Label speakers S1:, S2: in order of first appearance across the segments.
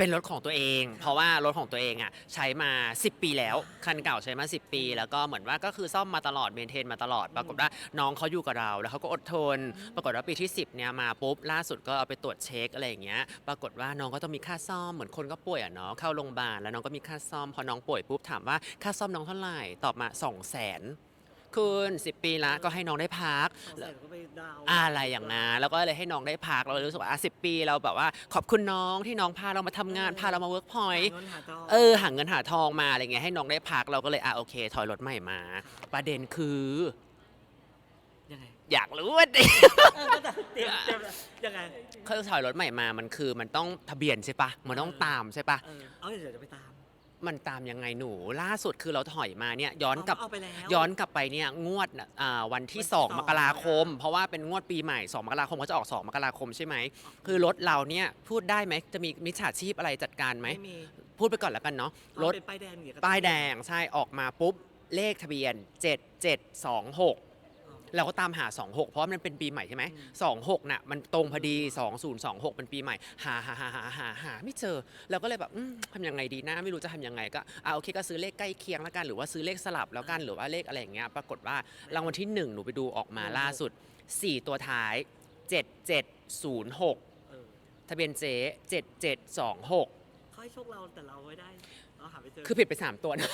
S1: เป็นรถของตัวเอง เพราะว่ารถของตัวเองอะใช้มา 10 ปีแล้ว คันเก่าใช้มา 10 ปี แล้วก็เหมือนว่าก็คือซ่อมมาตลอดเมนเทนมาตลอด ปรากฏว่าน้องเขาอยู่กับเรา แล้วเขาก็อดทน ปรากฏว่าปีที่ 10เนี่ยมาปุ๊บล่าสุดก็เอาไปตรวจเช็คอะไรอย่างเงี้ยปรากฏว่าน้องก็ต้องมีค่าซ่อมเหมือนคนก็ป่วยอะเนาะเข้าโรงพยาบาลแล้วน้องก็มีค่าซ่อมพอน้องป่วยปุ๊บถามว่าค่าซ่อมน้องเท่าไหร่ตอบมา 2 0 0 0 0น คืน 10 ปีละก็ให้น้องได้พัก
S2: สองแสนก็ไปดาวน์
S1: อะไรอย่างนั้นแล้วก็เลยให้น้องได้พักเราเลยรู้สึกว่าสิปีเราแบบว่า ขอบคุณน้องที่น้องพาเรามาทำงานพาเรามาเวิร์กพอยต์
S2: หาเงินหาทอง
S1: เออหาเงินหาทองมาอะไรเงี้ยให้น้องได้พักเราก็เลยอะโอเค ถอยรถใหม่มา ประเด็นคือ
S2: ยังไง
S1: อยากรู้ว่า
S2: เออก็จะเตรียมเตรียมยังไง
S1: เขาถอยรถใหม่มามันคือมันต้องทะเบียนใช่ปะมันต้องตามใช่ปะ
S2: เออเอาเดี๋ยวจะไปตาม
S1: มันตามยังไงหนู ล่าสุดคือเราถอยมาเนี่ยย้อนกลับ
S2: เอาไปแล้ว
S1: ย้อนกลับไปเนี่ยงวดน่ะอ่าวันที่
S2: วันที่
S1: 2มกราคม เพราะว่าเป็นงวดปีใหม่ 2 มกราคมเขาจะออก 2 มกราคมใช่ไหม คือรถเราเนี่ยพูดได้ไหมจะมีมิจฉาชีพอะไรจัดการไหม
S2: ไม่มี
S1: พูดไปก่อนแล้วกันเนาะรถ
S2: เอาเป็นป้ายแดงเนี่ยก็
S1: ป้ายแดงใช่ออกมาปุ๊บ เลขทะเบียน 7726 เราก็ตามหา 26 เพราะว่ามันเป็นปีใหม่ใช่ไหม26 น่ะ มันตรงพอดี 2026 เป็นปีใหม่ หาหาหาหาหาหาไม่เจอ เราก็เลยแบบอืมทำยังไงดีนะ ไม่รู้จะทำยังไงก็อ่าโอเคก็ซื้อเลขใกล้เคียงแล้วกัน หรือว่าซื้อเลขสลับแล้วกันหรือว่าเลขอะไรอย่างเงี้ย ปรากฏว่ารางวัลที่ 1 หนูไปดูออกมาล่าสุด 4 ตัวท้าย 7706
S2: เออ
S1: ทะเบียนเจ๊7726
S2: เขาให้โชคเราแต่เราไม่ได้ เราหาไม่เจอ
S1: คือผิดไป 3 ตัวนะ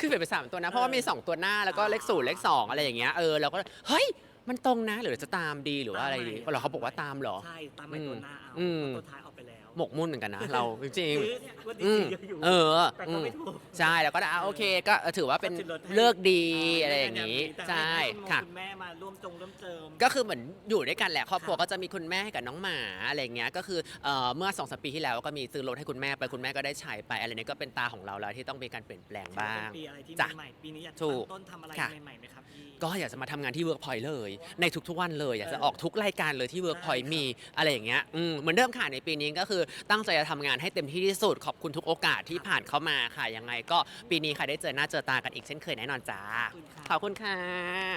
S1: คือผิดไป 3 ตัวนะ เพราะว่ามี 2 ตัวหน้าแล้วก็เลขศูนย์เลข2อะไรอย่างเงี้ย เออเราก็เฮ้ย มันตรงนะ หรือจะตามดีหรือว่าอะไรดีเหรอเขาบอกว่าตามเหรอ
S2: ใช่ ตามไปตัวหน้าเอา
S1: อืม
S2: ตัวท้ายออกไปแล้ว
S1: หมกมุ่นเหมือนกันนะ เราจริง
S2: ซื้อวัน
S1: ๆอื
S2: นี้
S1: ม
S2: เยอะอยู่
S1: เออ
S2: แต่
S1: อื
S2: ก็
S1: ม
S2: ไม่ถูก
S1: ใช่แล้วก็ได้อะโอเคก็ถือว่าเป็น
S2: ก็ติดรถให้
S1: เลิกดีาอะไรอย่างงี้
S2: แต่
S1: ใช่
S2: ห้คุณ
S1: ค่ะ
S2: คุณแม่มาร่วมจงร่วมเจิม
S1: ก็คือเหมือนอยู่ด้วยกันแหละครอบครัว
S2: ค่ะ
S1: ก็จะมีคุณแม่ให้กับน้องหมาอะไรอย่างเงี้ยก็คือเอ่อเมื่อสองสามปีที่แล้วก็มีซื้อรถให้คุณแม่ไปคุณแม่ก็ได้ใช้ไปอะไรเนี้ยก็เป็นตาของเราแล้วที่ต้องมีการเปลี่ยนแปลงบ้าง
S2: เป็นปีอะไรที่
S1: จ้ะ
S2: ใหม่ๆปีนี้อยากจะ
S1: ถูก
S2: ตั้งต้นทำอะไร
S1: ค่ะ
S2: ใหม่ๆไหมครับพี่
S1: ก็อยากจะมาทำงานที่ Workpoint เลย ในทุกๆวันเลย อยากจะ
S2: เออ
S1: ออกทุกรายการเลยที่ Workpoint
S2: ได้ครับ
S1: มีอะไรอย่างเงี้ยอืมเหมือนเดิมค่ะในปีนี้ก็คือตั้งใจจะทำงานให้เต็มที่ที่สุด ขอบคุณทุกโอกาสที่ผ่านเข้ามาค่ะยังไงก็ปีนี้ค่ะได้เจอหน้าเจอตากันอีกเช่นเคยแน่นอนจ้า
S2: ขอบคุณค่ะ
S1: ขอบคุณค่ะ